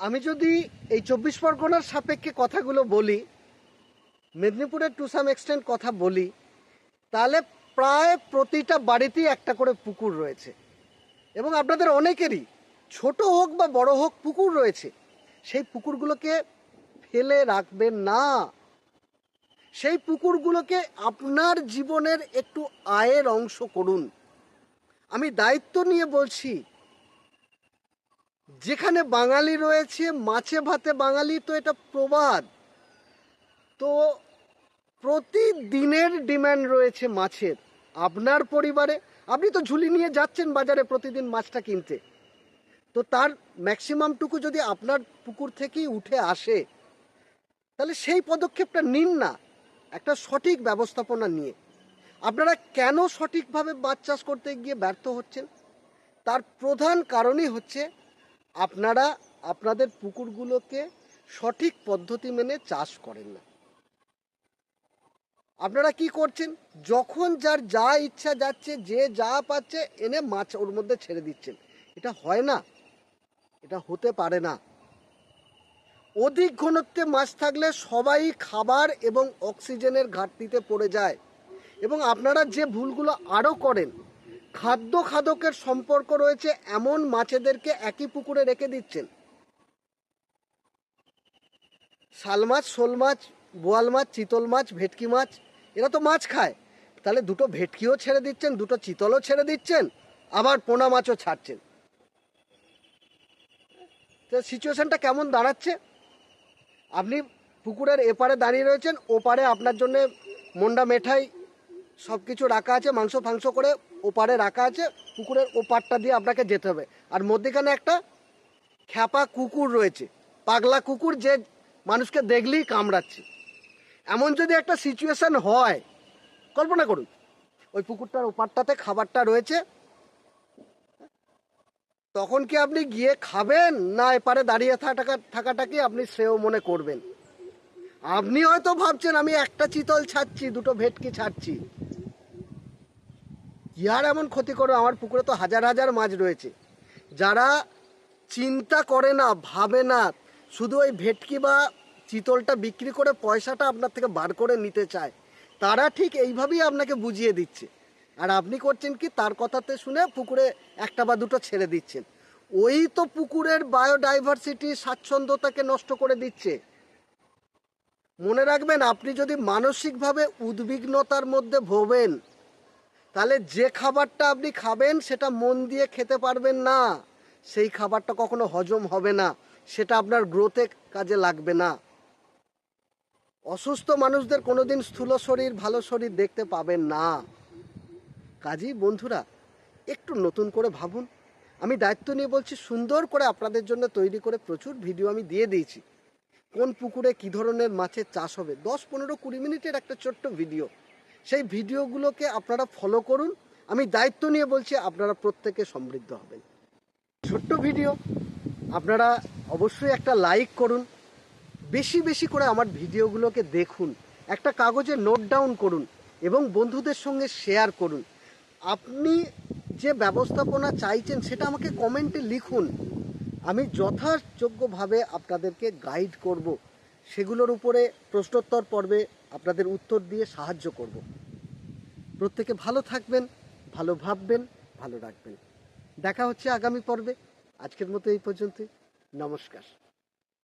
আমি যদি এই চব্বিশ পরগনার সাপেক্ষে কথাগুলো বলি, মেদিনীপুরের টু সাম এক্সটেন্ট কথা বলি, তাহলে প্রায় প্রতিটা বাড়িতেই একটা করে পুকুর রয়েছে। এবং আপনাদের অনেকেরই, ছোট হোক বা বড় হোক পুকুর রয়েছে, সেই পুকুরগুলোকে ফেলে রাখবেন না। সেই পুকুরগুলোকে আপনার জীবনের একটু আয়ের অংশ করুন। আমি দায়িত্ব নিয়ে বলছি যেখানে বাঙালি রয়েছে, মাছে ভাতে বাঙালি, তো এটা প্রবাদ। তো প্রতিদিনের ডিমান্ড রয়েছে মাছের, আপনার পরিবারে। আপনি তো ঝুলি নিয়ে যাচ্ছেন বাজারে প্রতিদিন মাছটা কিনতে। তো তার ম্যাক্সিমামটুকু যদি আপনার পুকুর থেকেই উঠে আসে, তাহলে সেই পদক্ষেপটা নিন না। একটা সঠিক ব্যবস্থাপনা নিয়ে। আপনারা কেন সঠিকভাবে মাছ চাষ করতে গিয়ে ব্যর্থ হচ্ছেন? তার প্রধান কারণই হচ্ছে আপনারা আপনাদের পুকুরগুলোকে সঠিক পদ্ধতি মেনে চাষ করেন না। আপনারা কি করছেন? যখন যার যা ইচ্ছা যাচ্ছে, যে যা পাচ্ছে, এনে মাছ ওর মধ্যে ছেড়ে দিচ্ছেন। এটা হয় না। এটা হতে পারে না। অধিক ঘনত্বে মাছ থাকলে সবাই খাবার এবং অক্সিজেনের ঘাটতিতে পড়ে যায়। এবং আপনারা যে ভুলগুলো আরও করেন খাদ্য খাদকের সম্পর্ক রয়েছে, এমন মাছেদেরকে একই পুকুরে রেখে দিচ্ছেন। শাল মাছ, শোল মাছ, বোয়াল মাছ, চিতল মাছ, ভেটকি মাছ, এরা তো মাছ খায়। তাহলে দুটো ভেটকিও ছেড়ে দিচ্ছেন, দুটো চিতলও ছেড়ে দিচ্ছেন, আবার পোনা মাছও ছাড়ছেন। তো সিচুয়েশনটা কেমন দাঁড়াচ্ছে? আপনি পুকুরের এপারে দাঁড়িয়ে রয়েছেন, ওপারে আপনার জন্য মন্ডা মেঠাই সব কিছু রাখা আছে, মাংস ফাংস করে ওপারে রাখা আছে, পুকুরের ওপারটা দিয়ে আপনাকে যেতে হবে। আর মধ্যেখানে একটা খ্যাপা কুকুর রয়েছে, পাগলা কুকুর যে মানুষকে দেখলেই কামড়াচ্ছে। এমন যদি একটা সিচুয়েশান হয়, কল্পনা করুন, ওই পুকুরটার ওপারটাতে খাবারটা রয়েছে, তখন কি আপনি গিয়ে খাবেন না এপারে দাঁড়িয়ে থাকা থাকাটাকে আপনি শ্রেয় মনে করবেন? আপনি হয়তো ভাবছেন, আমি একটা চিতল ছাড়ছি, দুটো ভেটকি ছাড়ছি। আর এমন ক্ষতি করো? আমার পুকুরে তো হাজার হাজার মাছ রয়েছে। যারা চিন্তা করে না, ভাবে না, শুধু ওই ভেটকি বা চিতলটা বিক্রি করে পয়সাটা আপনার থেকে বার করে নিতে চায়, তারা ঠিক এইভাবেই আপনাকে বুঝিয়ে দিচ্ছে। আর আপনি করছেন কি, তার কথাতে শুনে পুকুরে একটা বা দুটো ছেড়ে দিচ্ছেন। ওই তো পুকুরের বায়োডাইভার্সিটি স্বাচ্ছন্দ্যতাকে নষ্ট করে দিচ্ছে। মনে রাখবেন, আপনি যদি মানসিকভাবে উদ্বিগ্নতার মধ্যে ভোবেন তাহলে যে খাবারটা আপনি খাবেন সেটা মন দিয়ে খেতে পারবেন না। সেই খাবারটা কখনো হজম হবে না। সেটা আপনার গ্রোথে কাজে লাগবে না। অসুস্থ মানুষদের কোনোদিন স্থূল শরীর, ভালো শরীর দেখতে পাবেন না। কাজেই বন্ধুরা, একটু নতুন করে ভাবুন। আমি দায়িত্ব নিয়ে বলছি, সুন্দর করে আপনাদের জন্য তৈরি করে প্রচুর ভিডিও আমি দিয়ে দিয়েছি। কোন পুকুরে কী ধরনের মাছের চাষ হবে? দশ, পনেরো, কুড়ি মিনিটের একটা ছোট্ট ভিডিও সেই ভিডিওগুলোকে আপনারা ফলো করুন। আমি দায়িত্ব নিয়ে বলছি, আপনারা প্রত্যেকে সমৃদ্ধ হবেন। ছোট্ট ভিডিও, আপনারা অবশ্যই একটা লাইক করুন। বেশি বেশি করে আমার ভিডিওগুলোকে দেখুন। একটা কাগজে নোট ডাউন করুন এবং বন্ধুদের সঙ্গে শেয়ার করুন। আপনি যে ব্যবস্থাপনা চাইছেন, সেটা আমাকে কমেন্টে লিখুন। আমি যথাযোগ্যভাবে আপনাদেরকে গাইড করব। সেগুলোর উপরে প্রশ্নোত্তর পর্বে আপনাদের উত্তর দিয়ে সাহায্য করব। প্রত্যেকে ভালো থাকবেন, ভালো ভাববেন, ভালো রাখবেন। দেখা হচ্ছে আগামী পর্বে। আজকের মতো এই পর্যন্তই। নমস্কার।